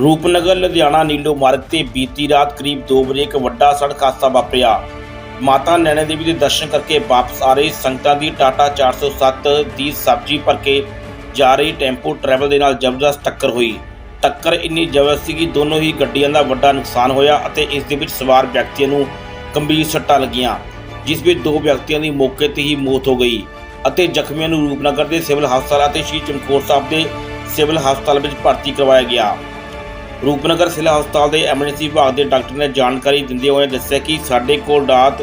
ਰੂਪਨਗਰ, ਲੁਧਿਆਣਾ, ਨੀਲੋ ਮਾਰਗ ਤੇ ਬੀਤੀ ਰਾਤ ਕਰੀਬ 2 ਵਜੇ ਇੱਕ ਵੱਡਾ ਸੜਕ ਹਾਦਸਾ ਵਾਪਰਿਆ। ਮਾਤਾ ਨੈਣਾ ਦੇਵੀ ਦੇ ਦਰਸ਼ਨ ਕਰਕੇ ਵਾਪਸ ਆ ਰਹੀ ਸੰਗਤਾਂ ਦੀ ਟਾਟਾ 407 ਦੀ ਸਬਜ਼ੀ ਭਰ ਕੇ ਜਾ ਰਹੀ ਟੈਂਪੂ ਟਰੈਵਲ ਦੇ ਨਾਲ ਜ਼ਬਰਦਸਤ ਟੱਕਰ ਹੋਈ। ਟੱਕਰ ਇੰਨੀ ਜ਼ਬਰਦਸਤ ਸੀ ਕਿ ਦੋਨੋਂ ਹੀ ਗੱਡੀਆਂ ਦਾ ਵੱਡਾ ਨੁਕਸਾਨ ਹੋਇਆ ਅਤੇ ਇਸ ਦੇ ਵਿੱਚ ਸਵਾਰ ਵਿਅਕਤੀਆਂ ਨੂੰ ਗੰਭੀਰ ਸੱਟਾਂ ਲੱਗੀਆਂ, ਜਿਸ ਵਿੱਚ ਦੋ ਵਿਅਕਤੀਆਂ ਦੀ ਮੌਕੇ ਤੇ ਹੀ ਮੌਤ ਹੋ ਗਈ ਅਤੇ ਜ਼ਖਮੀਆਂ ਨੂੰ ਰੂਪਨਗਰ ਦੇ ਸਿਵਲ ਹਸਪਤਾਲ ਅਤੇ ਸ਼੍ਰੀ ਚਮਕੌਰ ਸਾਹਿਬ ਦੇ ਸਿਵਲ ਹਸਪਤਾਲ ਵਿੱਚ ਭਰਤੀ ਕਰਵਾਇਆ ਗਿਆ। ਰੂਪਨਗਰ ਜ਼ਿਲ੍ਹਾ ਹਸਪਤਾਲ ਦੇ ਐਮਰਜੈਂਸੀ ਵਿਭਾਗ ਦੇ ਡਾਕਟਰ ਨੇ ਜਾਣਕਾਰੀ ਦਿੰਦੇ ਹੋਏ ਦੱਸਿਆ ਕਿ ਸਾਡੇ ਕੋਲ ਰਾਤ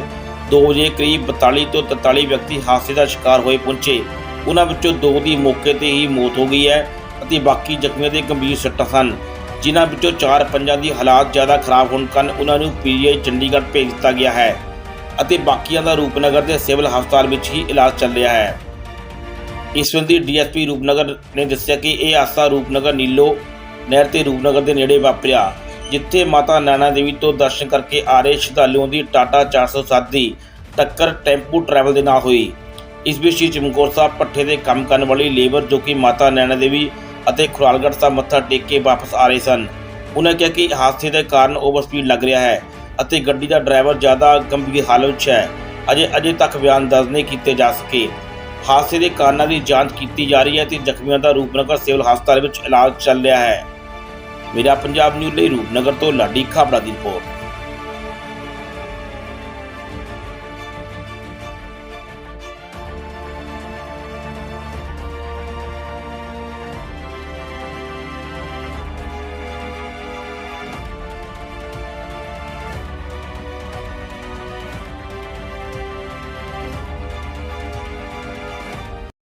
2 ਵਜੇ ਕਰੀਬ 42 ਤੋਂ 43 ਵਿਅਕਤੀ ਹਾਦਸੇ ਦਾ ਸ਼ਿਕਾਰ ਹੋਏ ਪਹੁੰਚੇ। ਉਹਨਾਂ ਵਿੱਚੋਂ ਦੋ ਦੀ ਮੌਕੇ ਤੇ ਹੀ ਮੌਤ ਹੋ ਗਈ ਹੈ ਅਤੇ ਬਾਕੀ ਜ਼ਖਮੀਆਂ ਦੇ ਗੰਭੀਰ ਸੱਟਾਂ ਸਨ। ਜਿਨ੍ਹਾਂ ਵਿੱਚੋਂ 4-5 ਦੀ ਹਾਲਾਤ ਜ਼ਿਆਦਾ ਖਰਾਬ ਹੋਣ ਕਾਰਨ ਉਹਨਾਂ ਨੂੰ ਪੀਜੀਆਈ ਚੰਡੀਗੜ੍ਹ ਭੇਜ ਦਿੱਤਾ ਗਿਆ ਹੈ ਅਤੇ ਬਾਕੀਆਂ ਦਾ ਰੂਪਨਗਰ ਦੇ ਸਿਵਲ ਹਸਪਤਾਲ ਵਿੱਚ ਹੀ ਇਲਾਜ ਚੱਲ ਰਿਹਾ ਹੈ। ਇਸ ਸੰਬੰਧੀ ਡੀਐਸਪੀ ਰੂਪਨਗਰ ਨੇ ਦੱਸਿਆ ਕਿ ਇਹ ਹਾਦਸਾ ਰੂਪਨਗਰ ਨੀਲੋ ਨਹਿਰ ਤੇ ਰੂਪਨਗਰ ਦੇ ਨੇੜੇ ਵਾਪਰਿਆ, ਜਿੱਥੇ ਮਾਤਾ ਨੈਣਾ ਦੇਵੀ ਤੋਂ ਦਰਸ਼ਨ ਕਰਕੇ ਆ ਰਹੇ ਸ਼ਰਧਾਲੂਆਂ ਦੀ ਟਾਟਾ 407 ਦੀ ਟੱਕਰ ਟੈਂਪੂ ਟਰੈਵਲ ਦੇ ਨਾਲ ਹੋਈ। ਇਸ ਵਿੱਚ ਸ਼੍ਰੀ ਚਮਕੌਰ ਸਾਹਿਬ ਪੱਠੇ ਦੇ ਕੰਮ ਕਰਨ ਵਾਲੀ ਲੇਬਰ ਜੋ ਕਿ ਮਾਤਾ ਨੈਣਾ ਦੇਵੀ ਅਤੇ ਖੁਰਾਲਗੜ੍ਹ ਸਾਹਿਬ ਮੱਥਾ ਟੇਕ ਕੇ ਵਾਪਸ ਆ ਰਹੇ ਸਨ। ਉਹਨਾਂ ਕਿਹਾ ਕਿ ਹਾਦਸੇ ਦੇ ਕਾਰਨ ਓਵਰ ਸਪੀਡ ਲੱਗ ਰਿਹਾ ਹੈ ਅਤੇ ਗੱਡੀ ਦਾ ਡਰਾਈਵਰ ਜ਼ਿਆਦਾ ਗੰਭੀਰ ਹਾਲਤ ਵਿੱਚ ਹੈ। ਅਜੇ ਅਜੇ ਤੱਕ ਬਿਆਨ ਦਰਜ ਨਹੀਂ ਕੀਤੇ ਜਾ ਸਕੇ। ਹਾਦਸੇ ਦੇ ਕਾਰਨਾਂ ਦੀ ਜਾਂਚ ਕੀਤੀ ਜਾ ਰਹੀ ਹੈ ਤੇ ਜ਼ਖਮੀਆਂ ਦਾ ਰੂਪਨਗਰ ਸਿਵਲ ਹਸਪਤਾਲ ਵਿੱਚ ਇਲਾਜ ਚੱਲ ਰਿਹਾ ਹੈ। ਮੇਰਾ ਪੰਜਾਬ ਨਿਊਜ਼ ਲਈ ਰੂਪਨਗਰ ਤੋਂ ਲਾਡੀ ਖਾਬੜਾ ਦੀ ਰਿਪੋਰਟ।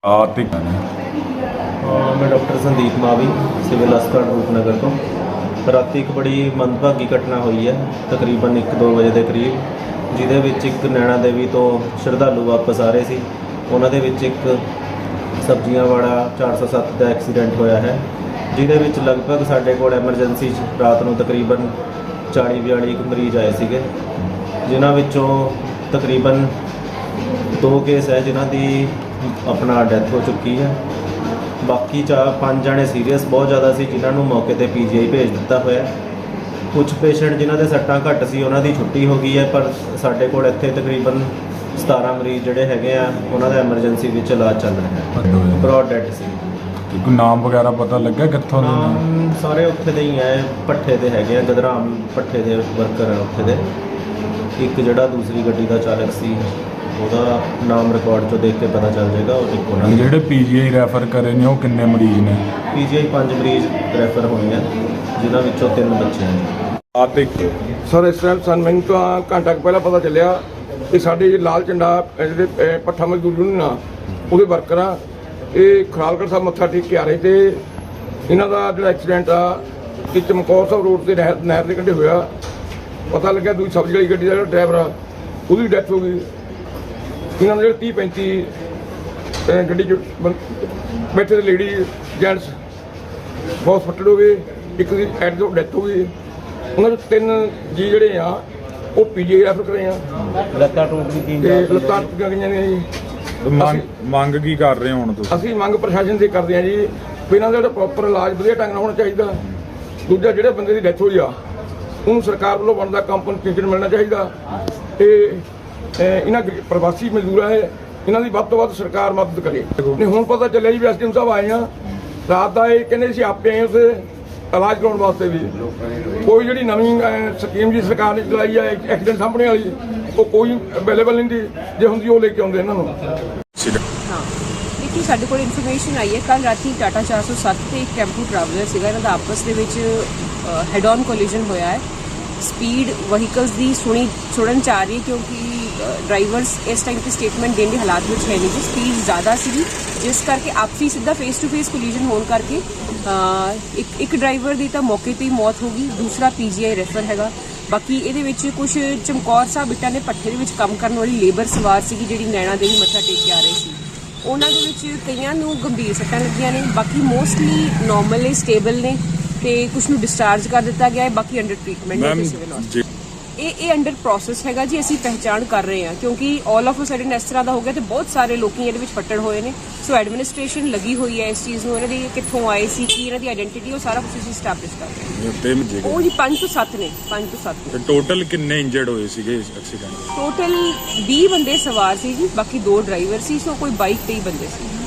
ਆ ਮੈਂ ਡਾਕਟਰ ਸੰਦੀਪ ਮਾਵੀ, ਸਿਵਲ ਹਸਪਤਾਲ ਰੂਪਨਗਰ ਤੋਂ। ਰਾਤੀ ਇੱਕ ਬੜੀ ਮੰਦਭਾਗੀ ਘਟਨਾ ਹੋਈ ਹੈ, ਤਕਰੀਬਨ 1-2 ਵਜੇ ਦੇ ਕਰੀਬ, ਜਿਹਦੇ ਵਿੱਚ ਇੱਕ ਨੈਣਾ ਦੇਵੀ ਤੋਂ ਸ਼ਰਧਾਲੂ ਵਾਪਸ ਆ ਰਹੇ ਸੀ। ਉਹਨਾਂ ਦੇ ਵਿੱਚ ਇੱਕ ਸਬਜ਼ੀਆਂ ਵਾਲਾ 407 ਦਾ ਐਕਸੀਡੈਂਟ ਹੋਇਆ ਹੈ, ਜਿਹਦੇ ਵਿੱਚ ਲਗਭਗ ਸਾਡੇ ਕੋਲ ਐਮਰਜੈਂਸੀ 'ਚ ਰਾਤ ਨੂੰ ਤਕਰੀਬਨ 40-42 ਕੁ ਮਰੀਜ਼ ਆਏ ਸੀਗੇ, ਜਿਨ੍ਹਾਂ ਵਿੱਚੋਂ ਤਕਰੀਬਨ ਦੋ ਕੇਸ ਹੈ, ਜਿਨ੍ਹਾਂ ਦੀ ਆਪਣਾ ਡੈਥ ਹੋ ਚੁੱਕੀ ਹੈ। ਬਾਕੀ ਚਾਰ ਪੰਜ ਜਣੇ ਸੀਰੀਅਸ ਬਹੁਤ ਜ਼ਿਆਦਾ ਸੀ ਜਿਨ੍ਹਾਂ ਨੂੰ ਮੌਕੇ ਤੇ ਪੀਜੀਆਈ ਭੇਜ ਦਿੱਤਾ ਹੋਇਆ। ਕੁਝ ਪੇਸ਼ੈਂਟ ਜਿਨ੍ਹਾਂ ਦੇ ਸੱਟਾਂ ਘੱਟ ਸੀ ਉਹਨਾਂ ਦੀ ਛੁੱਟੀ ਹੋ ਗਈ ਹੈ ਪਰ ਸਾਡੇ ਕੋਲ ਇੱਥੇ ਤਕਰੀਬਨ 17 ਮਰੀਜ਼ ਜਿਹੜੇ ਹੈਗੇ ਆ ਉਹਨਾਂ ਦਾ ਐਮਰਜੈਂਸੀ ਵਿੱਚ ਇਲਾਜ ਚੱਲ ਰਿਹਾ ਹੈ। ਬ੍ਰੌਡ ਡੈਡ ਸੀ। ਕੋਈ ਨਾਮ ਵਗੈਰਾ ਪਤਾ ਲੱਗਾ ਕਿੱਥੋਂ ਦੇ ਨੇ? ਨਾਮ ਸਾਰੇ ਉੱਥੇ ਦੇ ਹੀ ਹੈ ਪੱਠੇ ਦੇ ਹੈਗੇ ਆ ਗਦਰਾਮ ਪੱਠੇ ਦੇ ਵਰਕਰ ਆ ਉੱਥੇ ਦੇ। ਇੱਕ ਜਿਹੜਾ ਦੂਸਰੀ ਗੱਡੀ ਦਾ ਚਾਲਕ ਸੀ ਉਹਦਾ ਨਾਮ ਰਿਕਾਰਡ ਚੋਂ ਦੇਖ ਕੇ ਪਤਾ ਚੱਲ ਜਾਏਗਾ ਉਹ ਇੱਕ ਉਹਨਾਂ ਜਿਹੜੇ ਪੀਜੀਆਈ ਰੈਫਰ ਕਰੇ ਨੇ ਉਹ ਕਿੰਨੇ ਮਰੀਜ਼ ਨੇ? ਪੀਜੀਆਈ ਪੰਜ ਮਰੀਜ਼ ਰੈਫਰ ਹੋਏ ਆ ਜਿਨ੍ਹਾਂ ਵਿੱਚੋਂ ਤਿੰਨ ਬੱਚੇ ਹਨ ਆ ਤੇ ਸਰ ਇਸ ਟਾਈਮ ਸਾਨੂੰ ਮੈਨੂੰ ਤਾਂ ਘੰਟਾ ਕੁ ਪਹਿਲਾਂ ਪਤਾ ਚੱਲਿਆ ਕਿ ਸਾਡੇ ਇਹ ਲਾਲ ਝੰਡਾ ਅਹ ਜਿਹੜੇ ਅਹ ਪੱਠਾ ਮਜ਼ਦੂਰ ਯੂਨੀਅਨ ਆ ਉਹਦੇ ਵਰਕਰ ਆ ਇਹ ਖਰਾਲਗੜ੍ਹ ਸਾਹਿਬ ਮੱਥਾ ਟੇਕ ਕੇ ਆ ਰਹੇ ਤੇ ਇਹਨਾਂ ਦਾ ਜਿਹੜਾ ਐਕਸੀਡੈਂਟ ਆ ਇਹ ਚਮਕੌਰ ਸਾਹਿਬ ਰੋਡ ਤੇ ਨਹਿਰ ਨਹਿਰ ਦੇ ਕੰਢੇ ਹੋਇਆ। ਪਤਾ ਲੱਗਿਆ ਦੂਜੀ ਸਬਜ਼ੀ ਵਾਲੀ ਗੱਡੀ ਦਾ ਜਿਹੜਾ ਡਰਾਈਵਰ ਆ ਉਹਦੀ ਡੈਥ ਹੋ ਗਈ। ਇਹਨਾਂ ਦੇ ਜਿਹੜੇ 30 35 ਗੱਡੀ 'ਚ ਬੰ- ਬੈਠੇ ਲੇਡੀ ਜੈਂਟਸ ਬਹੁਤ ਫੱਟੜ ਹੋ ਗਏ। ਇੱਕ ਦੀ ਐਟ ਤੋਂ ਡੈਥ ਹੋ ਗਈ। ਉਹਨਾਂ ਦੇ ਤਿੰਨ ਜੀ ਜਿਹੜੇ ਆ ਉਹ ਪੀਜੀ ਰੈਫਰ ਕਰੇ ਆ। ਲੱਤਾਂ ਟੁੱਟ ਗਈ ਤੇ ਲੱਤਾਂ ਟੁੱਟੀਆਂ ਗਈਆਂ ਨੇ ਜੀ। ਮੰਗ ਮੰਗ ਕੀ ਕਰ ਰਹੇ ਹੋ ਹੁਣ ਤੁਸੀਂ? ਅਸੀਂ ਮੰਗ ਪ੍ਰਸ਼ਾਸਨ ਦੀ ਕਰਦੇ ਆ ਜੀ ਵੀ ਇਹਨਾਂ ਦਾ ਜਿਹੜਾ ਪ੍ਰੋਪਰ ਇਲਾਜ ਵਧੀਆ ਢੰਗ ਨਾਲ ਹੋਣਾ ਚਾਹੀਦਾ। ਦੂਜਾ ਜਿਹੜੇ ਬੰਦੇ ਦੀ ਡੈਥ ਹੋਈ ਆ ਉਹਨੂੰ ਸਰਕਾਰ ਵੱਲੋਂ ਬਣਦਾ ਕੰਪਨਸੇਸ਼ਨ ਮਿਲਣਾ ਚਾਹੀਦਾ। ਤੇ ਇਹਨਾਂ ਪ੍ਰਵਾਸੀ ਮਜ਼ਦੂਰਾਂ ਹੈ ਇਹਨਾਂ ਦੀ ਵੱਧ ਤੋਂ ਵੱਧ ਸਰਕਾਰ ਮਦਦ ਕਰੇ। ਨਹੀਂ ਹੁਣ ਪਤਾ ਚੱਲਿਆ ਜੀ, ਵੀ ਸਾਹਿਬ ਆਏ ਆ। ਰਾਤ ਦਾ ਇਹ ਕਹਿੰਦੇ ਸੀ, ਆਪੇ ਆਏ ਉਸੇ ਇਲਾਜ ਕਰਾਉਣ ਵਾਸਤੇ ਵੀ। ਕੋਈ ਜਿਹੜੀ ਨਵੀਂ ਸਕੀਮ ਜੀ ਸਰਕਾਰ ਨੇ ਚਲਾਈ ਹੈ ਐਕਸੀਡੈਂਟ ਸਾਹਮਣੇ ਵਾਲੀ, ਉਹ ਕੋਈ ਅਵੇਲੇਬਲ ਨਹੀਂ ਦੀ, ਜੇ ਹੁੰਦੀ ਉਹ ਲੈ ਕੇ ਆਉਂਦੇ ਇਹਨਾਂ ਨੂੰ। ਹਾਂ। ਸਾਡੇ ਕੋਲ ਇਨਫੋਰਮੇਸ਼ਨ ਆਈ ਹੈ ਕੱਲ ਰਾਤੀ ਟਾਟਾ 407 ਤੇ ਇੱਕ ਟੈਂਪੂ ਟਰੈਵਲਰ ਸੀਗਾ, ਇਹਨਾਂ ਦਾ ਆਪਸ ਦੇ ਵਿੱਚ ਹੈਡ ਔਨ ਕੋਲੀਜਨ ਹੋਇਆ ਹੈ। ਸਪੀਡ ਵਹੀਕਲਸ ਦੀ ਸੁਣੀ ਸੁਣਨ ਚ ਆ ਰਹੀ ਹੈ ਕਿਉਂਕਿ ਡਰਾਈਵਰਸ ਇਸ ਟਾਈਮ ਤੇ ਸਟੇਟਮੈਂਟ ਦੇਣ ਦੇ ਹਾਲਾਤ ਵਿੱਚ ਹੈ ਨਹੀਂ ਜੀ। ਸਪੀਡ ਜ਼ਿਆਦਾ ਸੀਗੀ, ਜਿਸ ਕਰਕੇ ਆਪਸੀ ਸਿੱਧਾ ਫੇਸ ਟੂ ਫੇਸ ਕੋਲੀਜਨ ਹੋਣ ਕਰਕੇ ਇੱਕ ਇੱਕ ਡਰਾਈਵਰ ਦੀ ਤਾਂ ਮੌਕੇ ਤੇ ਹੀ ਮੌਤ ਹੋ ਗਈ, ਦੂਸਰਾ ਪੀਜੀਆਈ ਰੈਫਰ ਹੈਗਾ। ਬਾਕੀ ਇਹਦੇ ਵਿੱਚ ਕੁਝ ਚਮਕੌਰ ਸਾਹਿਬ ਬਿੱਟਾ ਨੇ ਪੱਠੇ ਦੇ ਵਿੱਚ ਕੰਮ ਕਰਨ ਵਾਲੀ ਲੇਬਰ ਸਵਾਰ ਸੀਗੀ, ਜਿਹੜੀ ਨੈਣਾ ਦੇਵੀ ਮੱਥਾ ਟੇਕ ਕੇ ਆ ਰਹੀ ਸੀ। ਉਹਨਾਂ ਦੇ ਵਿੱਚ ਕਈਆਂ ਨੂੰ ਗੰਭੀਰ ਸੱਟਾਂ ਲੱਗੀਆਂ ਨੇ, ਬਾਕੀ ਮੋਸਟਲੀ ਨਾਰਮਲ ਨੇ ਸਟੇਬਲ ਨੇ। ਤੇ ਕੁਝ ਨੂੰ ਡਿਸਚਾਰਜ ਕਰ ਦਿੱਤਾ ਗਿਆ ਹੈ ਬਾਕੀ ਅੰਡਰ ਟ੍ਰੀਟਮੈਂਟ ਨੇ ਮੈਮ ਸਿਵਲ ਇਹ ਇਹ ਅੰਡਰ ਪ੍ਰੋਸੈਸ ਹੈਗਾ ਜੀ ਅਸੀਂ ਪਹਿਚਾਣ ਕਰ ਰਹੇ ਹਾਂ ਕਿਉਂਕਿ ਆਲ ਆਫ ਅ ਸਡਨ ਇਸ ਤਰ੍ਹਾਂ ਦਾ ਹੋ ਗਿਆ ਤੇ ਬਹੁਤ ਸਾਰੇ ਲੋਕੀ ਇਹਦੇ ਵਿੱਚ ਫੱਟੜ ਹੋਏ ਨੇ। ਸੋ ਐਡਮਿਨਿਸਟ੍ਰੇਸ਼ਨ ਲੱਗੀ ਹੋਈ ਹੈ ਇਸ ਚੀਜ਼ ਨੂੰ ਇਹਨਾਂ ਦੀ ਕਿੱਥੋਂ ਆਏ ਸੀ ਕੀ ਇਹਨਾਂ ਦੀ ਆਇਡੈਂਟੀਟੀ ਉਹ ਸਾਰਾ ਕੁਝ ਅਸੀਂ ਸਟੈਬਲਿਸ਼ ਕਰ ਰਹੇ ਹਾਂ। ਉਹ ਜੀ 5 ਤੋਂ 7 ਨੇ 5 ਤੋਂ 7 ਤੇ ਟੋਟਲ ਕਿੰਨੇ ਇੰਜਰਡ ਹੋਏ ਸੀਗੇ ਇਸ ਐਕਸੀਡੈਂਟ ਟੋਟਲ 20 ਬੰਦੇ ਸਵਾਰ ਸੀ ਜੀ ਬਾਕੀ ਦੋ ਡਰਾਈਵਰ ਸੀ ਸੋ ਕੋਈ ਬਾਈਕ ਤੇ ਹੀ ਬੰਦੇ ਸੀ।